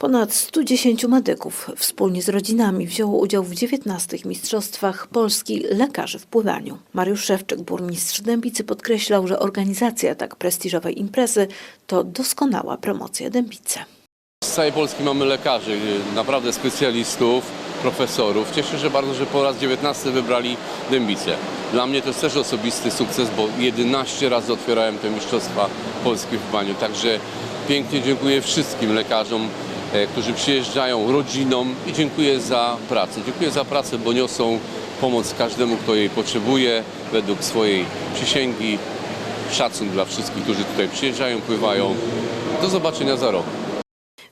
Ponad 110 medyków wspólnie z rodzinami wzięło udział w 19 Mistrzostwach Polski Lekarzy w Pływaniu. Mariusz Szewczyk, burmistrz Dębicy, podkreślał, że organizacja tak prestiżowej imprezy to doskonała promocja Dębicy. Z całej Polski mamy lekarzy, naprawdę specjalistów, profesorów. Cieszę się bardzo, że po raz 19 wybrali Dębicę. Dla mnie to jest też osobisty sukces, bo 11 razy otwierałem te Mistrzostwa Polskie w pływaniu. Także pięknie dziękuję wszystkim lekarzom, którzy przyjeżdżają, rodzinom i dziękuję za pracę. Dziękuję za pracę, bo niosą pomoc każdemu, kto jej potrzebuje, według swojej przysięgi. Szacun dla wszystkich, którzy tutaj przyjeżdżają, pływają. Do zobaczenia za rok.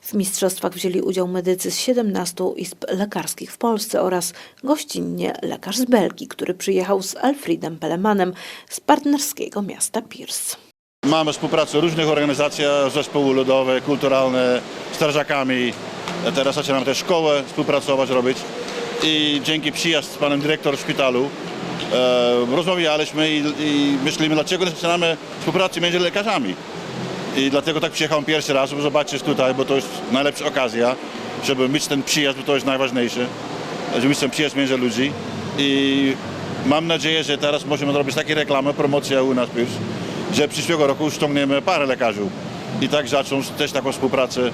W mistrzostwach wzięli udział medycy z 17 izb lekarskich w Polsce oraz gościnnie lekarz z Belgii, który przyjechał z Alfredem Pelemanem z partnerskiego miasta Pierce. Mamy współpracę różnych organizacji, zespoły ludowe, kulturalne, strażakami. Teraz zaczynamy też szkołę współpracować, robić. I dzięki przyjazd z panem dyrektorem szpitalu e, rozmawialiśmy i, i myślimy, dlaczego nie zaczynamy współpracy między lekarzami. I dlatego tak przyjechałem pierwszy raz, żeby zobaczyć tutaj, bo to jest najlepsza okazja, żeby mieć ten przyjazd, bo to jest najważniejsze, żeby mieć ten przyjazd między ludzi. I mam nadzieję, że teraz możemy zrobić takie reklamy, promocja u nas już, że przyszłego roku ściągniemy parę lekarzy i tak zacząć też taką współpracę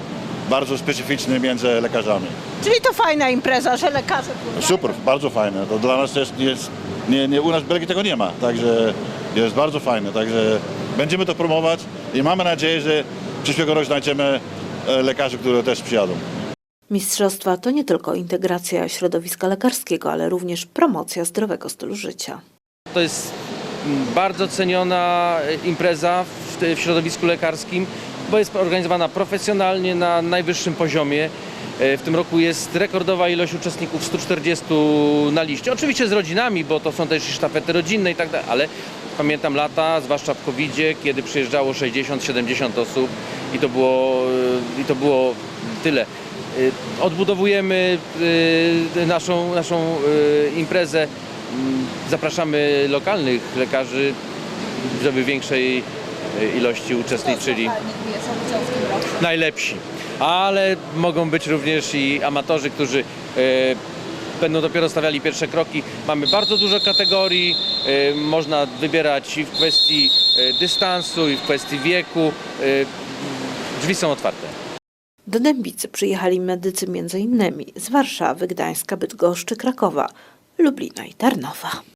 bardzo specyficzną między lekarzami. Czyli to fajna impreza, że lekarze pływają. Super, bardzo fajne. To dla nas też jest, nie, nie, u nas w Belgii tego nie ma, także jest bardzo fajne. Także będziemy to promować i mamy nadzieję, że przyszłego roku znajdziemy e, lekarzy, którzy też przyjadą. Mistrzostwa to nie tylko integracja środowiska lekarskiego, ale również promocja zdrowego stylu życia. To jest bardzo ceniona e, impreza w, w środowisku lekarskim, bo jest organizowana profesjonalnie na najwyższym poziomie. E, W tym roku jest rekordowa ilość uczestników 140 na liście. Oczywiście z rodzinami, bo to są też sztafety rodzinne i tak dalej, ale pamiętam lata, zwłaszcza w covid kiedy przyjeżdżało 60-70 osób i to było, e, i to było tyle. Odbudowujemy naszą, naszą imprezę. Mm, Zapraszamy lokalnych lekarzy, żeby większej e, ilości uczestniczyli. Najlepsi. Ale mogą być również i amatorzy, którzy e, będą dopiero stawiali pierwsze kroki. Mamy bardzo dużo kategorii, e, można wybierać i w kwestii dystansu, i w kwestii wieku. Drzwi są otwarte. Do Dębicy przyjechali medycy m.in. z Warszawy, Gdańska, Bydgoszczy, Krakowa, Lublina i Tarnowa.